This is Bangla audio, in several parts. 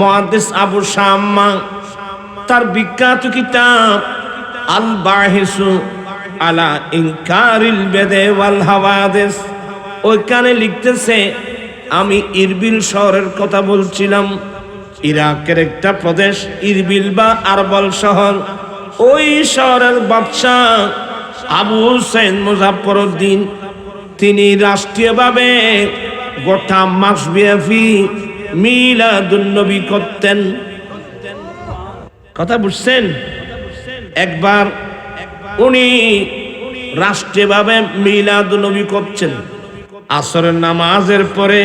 মহাদেশ আবু শাম্মা তার বিখ্যাত কিতাব আল বাহিসু আলা ইনকারিল বেদে ওয়াল হাওয়াদেস। ওইখানে লিখতেছে, আমি ইরবিল শহরের কথা বলছিলাম। ইরাকের একটা প্রদেশ, ইরবিল বা আরবল শহর। ওই শহরের বাদশাহ আবু হুসেন মুজাফরউদ্দিন তিনি রাষ্ট্রীয়ভাবে গোটা মাস ব্যাপী মিলাদুন্নবী করতেন। কথা বুঝছেন? একবার উনি রাষ্ট্রীয়ভাবে মিলাদুন্নবী করছেন। আসরের নামাজের পরে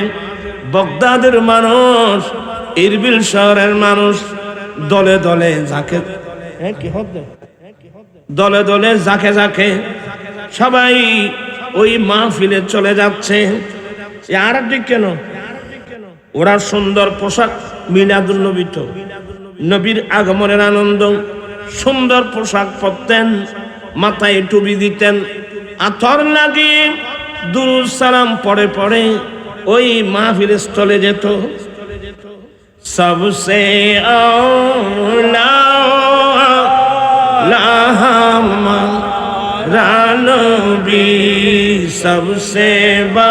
বগদাদের মানুষ, ইরবিল শহরের মানুষ দলে দলে যাকে হ্যাঁ? দলে দলে যাকে যাকে সবাই ওই মাহফিলে চলে যাচ্ছে। আর ঠিক কেন? ওরা সুন্দর পোশাক মিলাদুল নবী তো। নবীর আগমনের আনন্দ, সুন্দর পোশাক পরতেন, মাথায় টুপি দিতেন। আথর লাগিয়ে সালাম পরে পরে ওই মাহফিল স্থলে যেত। সবসে রানবি সবসে বা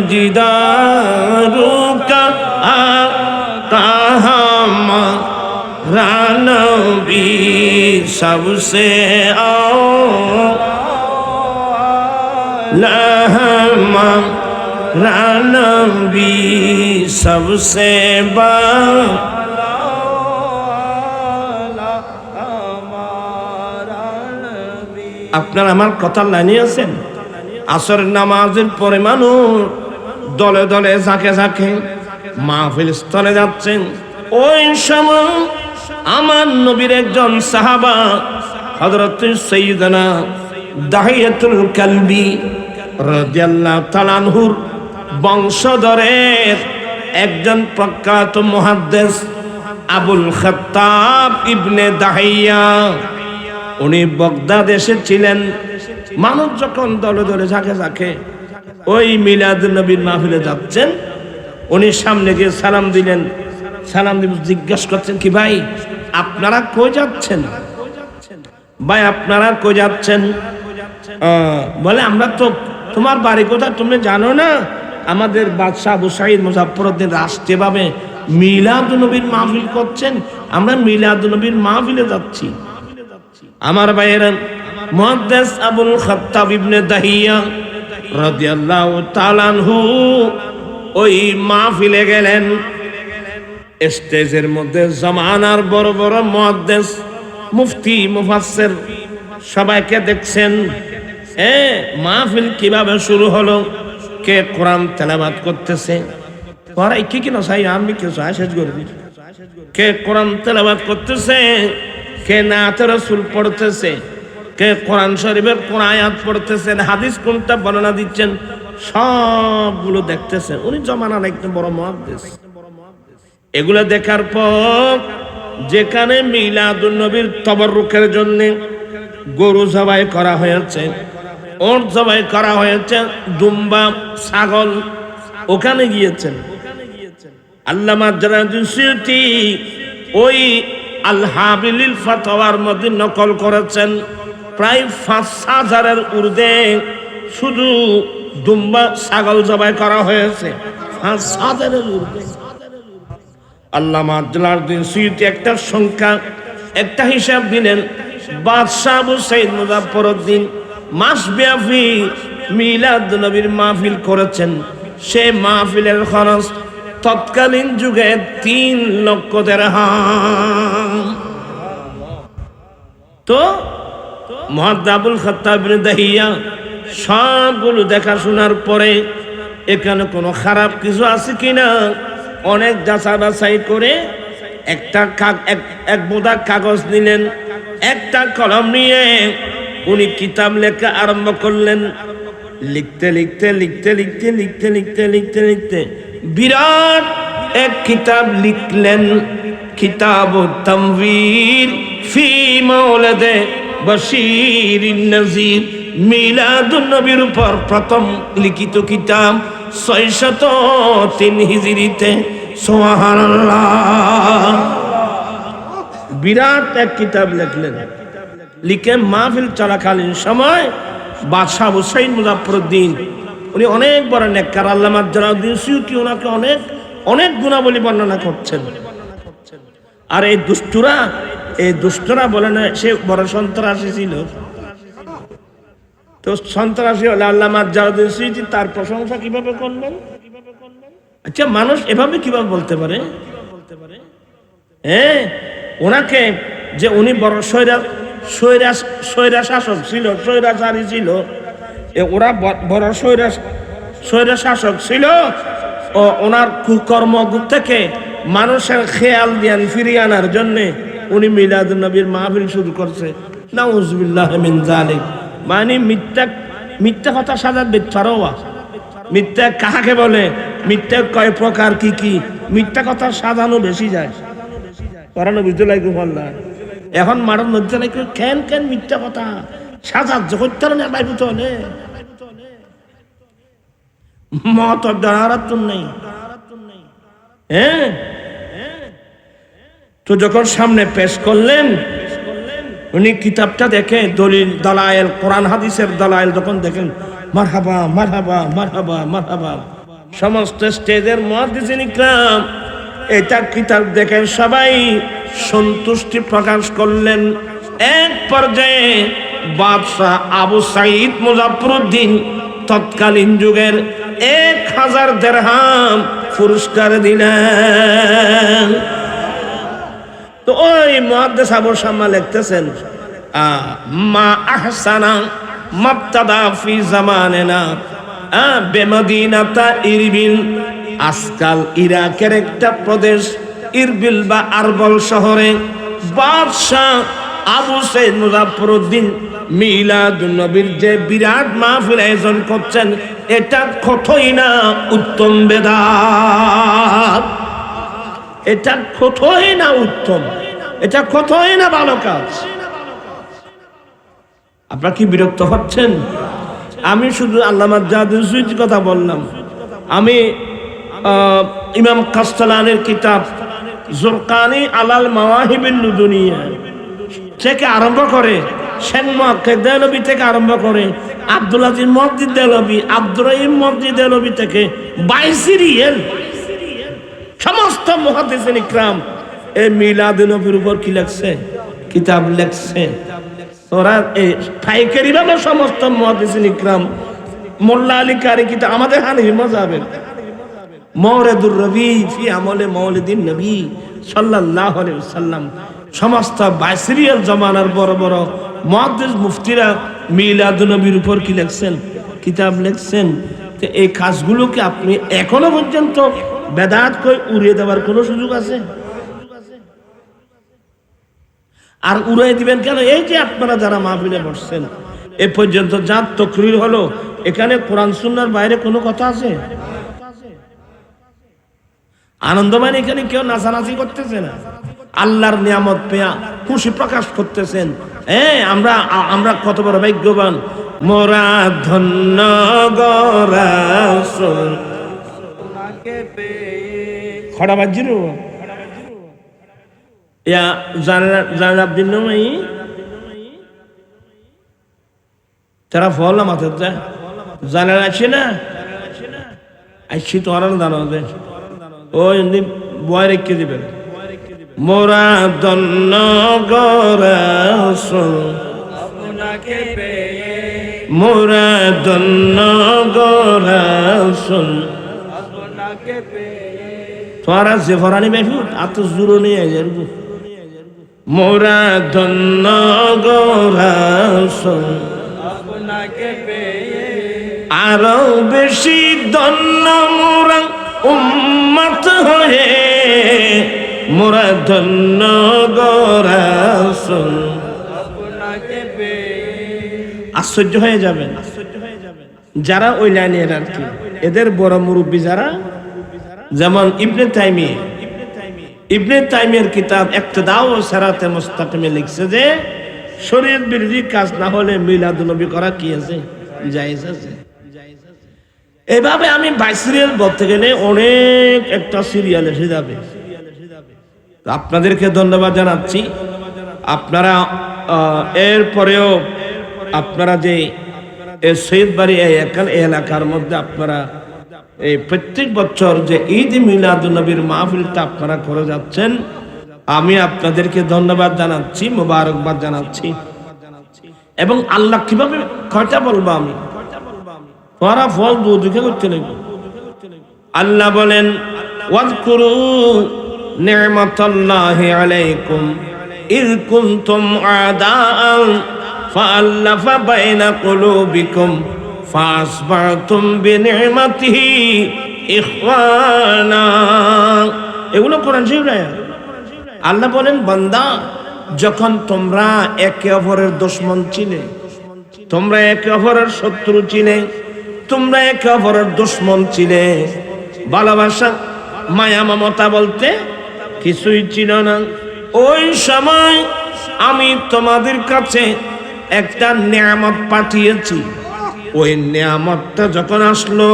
সজিদারুকা আতাহাম রানবি সবসে আও লহম রানবি সবসে আপনার আমার কথা লানিয়েছেন আসরের নামাজের পরে মানুষ দলে দলে ঝাঁকে ঝাঁকে মাহফিল স্থলে যাচ্ছেন। ওই সময় আমার নবীর একজন সাহাবা, হযরত সৈয়দনা দাহিয়াতুল কালবি রাদিয়াল্লাহু তাআলা আনহুর বংশধরের একজন প্রখ্যাত মুহাদ্দিস আবুল খাত্তাব ইবনে দাহিয়া। উনি বগদাদ এসেছিলেন। মানুষ যখন দলে দলে ঝাঁকে ঝাঁকে ওই মিলাদ নবীর মাহফিলে যাচ্ছেন। উনি সামনে গিয়ে সালাম দিলেন। সালাম দিব জিজ্ঞেস করছেন, কি ভাই, আপনারা কই যাচ্ছেন? ভাই, আপনারা কই যাচ্ছেন? বলে, আমরা তো, তোমার বাড়ি কোথায়? তুমি জানো না? আমাদের বাদশাহ আবু সাইদ মুজাফরউদ্দিন রাষ্ট্রীয়ভাবে মিলাদ নবীর মাহফিল করছেন, আমরা মিলাদ নবীর মাহফিলে যাচ্ছি। আমার ভাইয়েরা, মুহাদ্দিস আবুল খাত্তাব ইবনে দাহিয়া রাদিয়াল্লাহু তাআলা আনহু, ওই মাহফিলে গেলেন। স্টেজের মধ্যে জামানার বড় বড় মুহাদ্দিস, মুফতি, মুফাসসির সবাইকে দেখছেন। এ, মাহফিল কীভাবে শুরু হলো? কে কোরআন তেলাওয়াত করতেছে? পড়াই কি কিনা চাই আমি কেউ শেষ করে। দিই কে কোরআন তেলাওয়াত করতেছে? কে নাতে রসুল পড়তেছে? কে কোরআন শরীফের কোন আয়াত পড়তেছেন, হাদিস কোনটা বর্ণনা দিচ্ছেন, সবগুলো দেখতেছেন। উনি জমানার একদম বড় মহাদেশ এগুলো দেখার পর যেখানে মিলাদুল নবীর তবরুকের জন্য গরু জবাই করা হয়েছে, ওট জবাই করা হয়েছে, দুম্বা, ছাগল, ওখানে গিয়েছেন। আল্লামা জালালউদ্দিন সুয়ুতি ওই আল হাবিলিল ফাতওয়ার মধ্যে নকল করেছেন। প্রায় পাঁচ হাজারের ঊর্ধ্বে শুধু দুম্বা ছাগল জবাই করা হয়েছে। পাঁচ হাজারের ঊর্ধ্বে আল্লামা জালালউদ্দিন সুয়ুতি একটা সংখ্যা, একটা হিসাব দিলেন, বাদশাহ আবু সাইদ মুজাফফরউদ্দিন মাসব্যাপী মিলাদ নবীর মাহফিল করেছেন। সে মাহফিলের খরচ তৎকালীন যুগে তিন লক্ষ দেড়হাম তো মহাদাবুল খত্তাব দাহিয়া, সবগুলো দেখাশোনার পরে এখানে কোনো খারাপ কিছু আছে কি না অনেক যাচা বাছাই করে একটা এক- বোধা কাগজ নিলেন, একটা কলম নিয়ে উনি কিতাব লেখা আরম্ভ করলেন। লিখতে লিখতে লিখতে লিখতে লিখতে লিখতে লিখতে লিখতে বিরাট এক কিতাব লিখলেন কিতাব তামবীর ফি মাওলাদে বশির নজির, মিলাদুন নবীর উপর প্রথম লিখিত কিতাব ছয়শত তিন হিজরিতে সুবহানাল্লাহ। বিরাট এক কিতাব লিখলেন। লিখে মাহফিল চলাকালীন সময় বাদশাহ হুসাইন মুজাফরুদ্দিন উনি অনেক বড় নেককার, আল্লামা জালাউদ্দিন সিউতি ওনাকে অনেক অনেক গুণাবলী বর্ণনা করছেন। আর এই দুষ্টুরা এই দুষ্টরা বলে না, সে বড় সন্ত্রাসী ছিল। তো সন্ত্রাসী হলে আল্লামা জালাউদ্দিন সিউতি তার প্রশংসা কীভাবে করলেন? আচ্ছা মানুষ এভাবে কীভাবে বলতে পারে? হ্যাঁ ওনাকে যে উনি বড় সৈরা সৈরা সৈরা শাসক ছিল সৈরাচারী ছিল ওরা বড় সৈরা সৈরা শাসক ছিল, ও ওনার কুকর্ম থেকে মানুষের খেয়াল জ্ঞান ফিরিয়ে আনার জন্যে উনি মিলাদ নবীর মাহফিল শুরু করছে। নাউজুবিল্লাহ মিন জালিক মানে মিথ্যা মিথ্যা কথা সাজাত বেচারোয়া মিথ্যা কাহাকে বলে? মিথ্যা কয় প্রকার কি কি? মিথ্যা কথা সাজানো বেশি যায়। করানো বুঝতে লাগবে বললা, এখন মারণ মধ্যে নাকি কেন কেন মিথ্যা কথা সাজাত জগৎ না বাইবু চলে মত দাঁড়ার নেই। হ্যাঁ? তো যখন সামনে পেশ করলেন, উনি কিতাবটা দেখে দলিল দালায়েল কোরআন হাদিসের দালায়েল যখন দেখেন, মারহাবা মারহাবা মারহাবা মারহাবা। সমস্ত স্টেজের মহাদিসিন ইকরাম, এটা কিতাব দেখেন সবাই সন্তুষ্টি প্রকাশ করলেন। এক পর্যায়ে বাদশাহ আবু সাইদ মুজাফরুদ্দিন তৎকালীন যুগের এক হাজার দেড়হাম পুরস্কার দিলেন। তো ওই মহাদ্দেশ আবু শাম্মা লিখতেছেন মা আহসানা মাবতাদা ফি জামানেনা বেমদিনাতা ইরবিল, আজকাল ইরাকের একটা প্রদেশ, ইরবিল বা আরবল শহরে, বাদশাহ আবু সৈয়দ মুজাফরউদ্দিন মিলাদ নবীর যে বিরাট মাহফিল আয়োজন করছেন, এটা কতই না উত্তম বেদাত। এটা কতই না উত্তম, এটা কতই না ভালো কাজ। আপনার কি বিরক্ত হচ্ছেন? আমি শুধু আল্লামা জাহাদুল কথা বললাম। আমি ইমাম কাস্তালানের কিতাব জোরকানি আলাল মাওয়াহিবিন দুনিয়া থেকে আরম্ভ করে মক্কেদ দেলবি থেকে আরম্ভ করে আব্দুল আজিজ মসজিদ দেলবি আব্দুর রহিম মসজিদ দেলবি থেকে বাইসিরিয়েল সমস্ত মহাদেশন ইকরাম এই মিলাদ নবীর উপর কি লেখছে? কিতাব লেখছে। এই পাইকারি ভাবে সমস্ত মহাদেশন ইকরাম, মোল্লা আলী কারি কিতাব আমাদের হানিফি মজাবেন মৌরেদুর রবি ফি আমলে মৌলিদিন নবী সাল্লাল্লাহু সাল্লাম সমস্ত বাইসিরিয়াল জমানার বড় বড় মহাদেশ মুফতিরা মিলাদ নবীর উপর কি লেখছেন? কিতাব লেখছেন। এই কাজগুলোকে আপনি এখনও পর্যন্ত বেদাত কই উড়িয়ে দেওয়ার কোনো সুযোগ আছে? আর উড়াই দিবেন কেন? এই যে আপনারা যারা মাহফিলে বসছেন, এ পর্যন্ত যা তকরির হলো, এখানে কোরআন সুন্নার বাইরে কোনো কথা আছে? আনন্দমান এখানে কেউ নাচানাচি করতেছে না। আল্লাহর নিয়ামত পেয়া খুশি প্রকাশ করতেছেন। হ্যাঁ আমরা আমরা কত বড় ভাগ্যবান। মোরা ধন্য গরাসুল খড়া বাজির। ইয়া জানালা জানালা দিন নমাই। তারা ফল না মাথার যা জানালা আছে না? তোমার জানো যে ওই এমনি বয় রেখে দিবেন। মোরা দন্ন গরাসুল মোরা দন্ন গরাসুল তোরা যে ফরানি বেফুট আর তো জুড়ো নিয়ে যাব মোরা ধন্য গরাসুল আরও বেশি ধন্য মোরা উম্মত হয়ে। মোরা ধন্য গরাসুল আশ্চর্য হয়ে যাবেন। যারা ওই লাইনের আর কি, এদের বড় মুরব্বী যারা যেমন ইবনে তাইমি ইবনে তাইমের কিতাব একতদাও সারাতে মুস্তাকিমে লিখছে যে শরীর বিরোধী কাজ না হলে মিলাদুনবী করা কি আছে? জায়েজ আছে। এভাবে আমি বাই সিরিয়াল বলতে গেলে অনেক একটা সিরিয়াল এসে যাবে আপনাদেরকে ধন্যবাদ জানাচ্ছি। আপনারা এরপরেও আপনারা যে সৈয়দ বাড়ি এলাকার মধ্যে আপনারা এই প্রত্যেক বছর যে ঈদ মিলাদুলনবীর মাহফিলটা আপনারা করে যাচ্ছেন, আমি আপনাদেরকে ধন্যবাদ জানাচ্ছি, মোবারকবাদ জানাচ্ছি। এবং আল্লাহ কীভাবে, কয়টা বলব আমি? পরা ফল দুদিকে করতে লাগবে আল্লাহ বলেন, ওয়াজকুরু নি'মাতাল্লাহি আলাইকুম ইয কুনতুম আদাআন ফাআল্লাফা বাইনা কুলুবিকুম। ফাসবাহতুম বিনি'মাতিহি ইখওয়ানা। এগুলো কোরআন আয়াত আল্লাহ বলেন, বান্দা, যখন তোমরা একে অপরের দুশ্মন চিনে, তোমরা একে অপরের শত্রু চিনে, তোমরা একে অপরের দুশ্মন চিনে, ভালোবাসা, মায়া, মমতা বলতে কিছুই ছিল না। ওই সময় আমি তোমাদের কাছে একটা নিয়ামত পাঠিয়েছি। ওই নিয়ামতটা যখন আসলো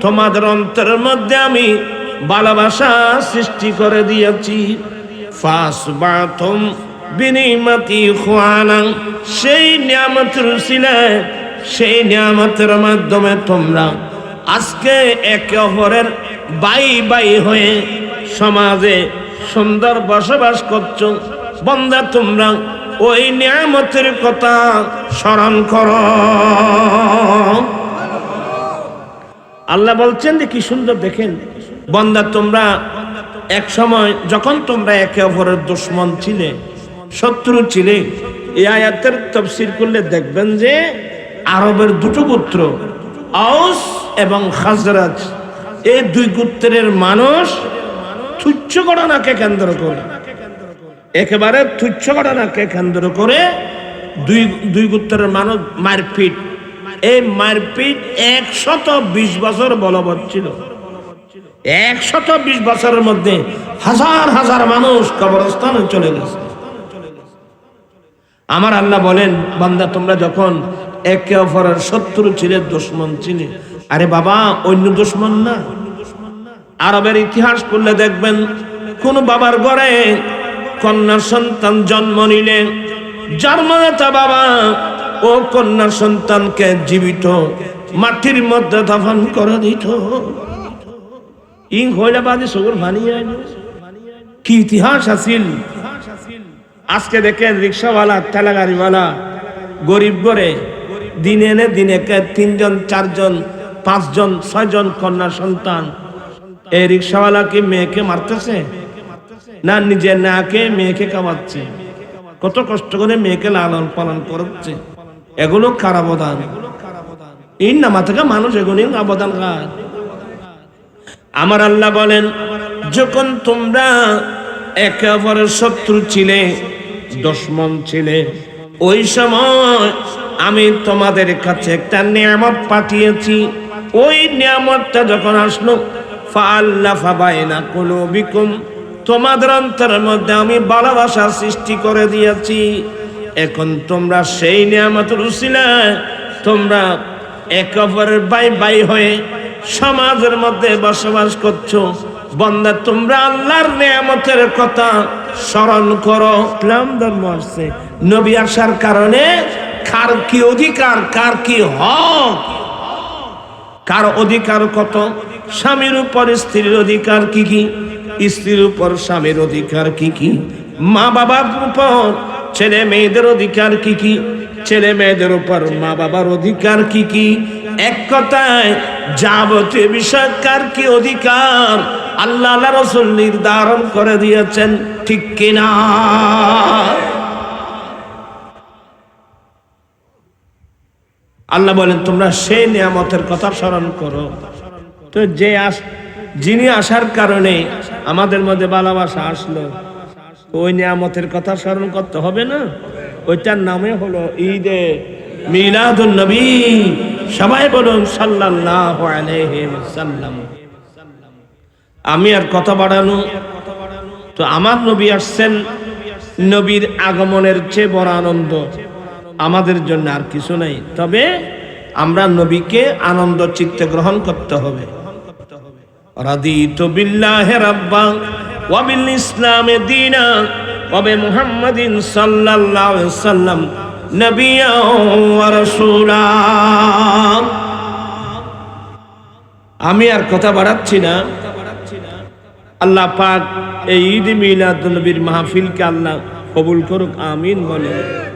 তোমাদের অন্তরের মধ্যে আমি ভালোবাসা সৃষ্টি করে দিয়েছি। সেই নিয়ামতের উসিলায় সেই নিয়ামতের মাধ্যমে তোমরা আজকে একে অপরের বাই বাই হয়ে সমাজে সুন্দর বসবাস করছ। বন্দা তোমরা ওই নিয়ামতের কথা স্মরণ কর। আল্লাহ বলছেন যে কি সুন্দর দেখেন। বন্দা, তোমরা এক সময় যখন তোমরা একে অপরের দুশ্মন ছিলে, শত্রু ছিলে, এই আয়াতের তফসির করলে দেখবেন যে আরবের দুটো গোত্র আউস এবং খাজরাজ, এই দুই গোত্রের মানুষ তুচ্ছ ঘটনাকে কেন্দ্র করে। একেবারে তুচ্ছ ঘটনাকে কেন্দ্র করে দুই দুই গোত্রের মানুষ মারপিট। এই মারপিট একশত বিশ বছর বলবৎ ছিল। একশত বিশ বছরের মধ্যে হাজার হাজার মানুষ কবরস্থানে চলে গেছে। আমার আল্লাহ বলেন, বান্দা, তোমরা যখন একে অপরের শত্রু ছিলে, দুশ্মন ছিলে, আরে বাবা, অন্য দুশ্মন না। আরবের ইতিহাস করলে দেখবেন, কোন বাবার ঘরে কন্যা সন্তান জন্ম নিলে জন্মদাতা বাবা ও কন্যা সন্তানকে জীবিত মাটির মধ্যে দাফন করে দিত। ইং হইলে বাদে সবুর ভানিয়ে কি ইতিহাস আছিল আজকে দেখেন রিক্সাওয়ালা ঠেলা গাড়িওয়ালা গরিব করে দিনে এনে দিনে কে তিনজন, চারজন, পাঁচজন, ছয়জন কন্যা সন্তান। এই রিক্সাওয়ালা কি মেয়েকে মারতেছে? না নিজে না কে মেয়েকে কামাচ্ছে। কত কষ্ট করে মেয়েকে লালন পালন করছে। এগুলো কার অবদান? এই নামা থেকে মানুষ এগুলি অবদান কার আমার আল্লাহ বলেন, যখন তোমরা একে অপরের শত্রু ছিলে, দুশ্মন ছিলে, ওই সময় আমি তোমাদের কাছে একটা নিয়ামত পাঠিয়েছি। ওই নিয়ামতটা যখন আসলো ফাল্লাফা বাইনা কুলুবিকুম তোমাদের অন্তরের মধ্যে আমি ভালোবাসা সৃষ্টি করে দিয়েছি। এখন তোমরা সেই নিয়ামতের উসিলায় তোমরা এক অপরের বাই বাই হয়ে সমাজের মধ্যে বসবাস করছ। বন্দা, তোমরা আল্লাহর নিয়ামতের কথা স্মরণ করো। ইসলাম ধর্ম আসছে। নবী আসার কারণে কার কি অধিকার, কার কি হক, কার অধিকার কত, স্বামীর উপর স্ত্রীর অধিকার কি কি? স্ত্রীর উপর স্বামীর অধিকার কি কি? মা বাবার উপর, ছেলে মেয়েদের অধিকার কি কি? ছেলে মেয়েদের উপর মা বাবার অধিকার কি কি? এক কথায়, যাবতীয় বিষয় কার কি অধিকার? আল্লাহ আল্লাহ রসুল নির্ধারণ করে দিয়েছেন, ঠিক কিনা আল্লাহ বলেন, তোমরা সেই নিয়ামতের কথা স্মরণ করো। তো যে আস যিনি আসার কারণে আমাদের মধ্যে ভালোবাসা আসলো, ওই নিয়ামতের কথা স্মরণ করতে হবে না? ওইটার নামে হলো ঈদে মিলাদুল নবী। সবাই বলুন, সাল্লাল্লাহু আলাইহি ওয়াসাল্লাম। আমি আর কথা বাড়ানো। তো আমার নবী আসছেন, নবীর আগমনের চেয়ে বড় আনন্দ। আমাদের জন্য আর কিছু নাই। তবে আমরা নবীকে আনন্দ, চিত্তে গ্রহণ করতে হবে। রাদিতু বিল্লাহি রাব্বা ওয়া বিল ইসলামে দীনা ওয়া বি আমি আর কথা বাড়াচ্ছি না। আল্লাহ পাক এই ঈদ মিলাদ নবীর মাহফিলকে আল্লাহ কবুল করুক, আমিন বলে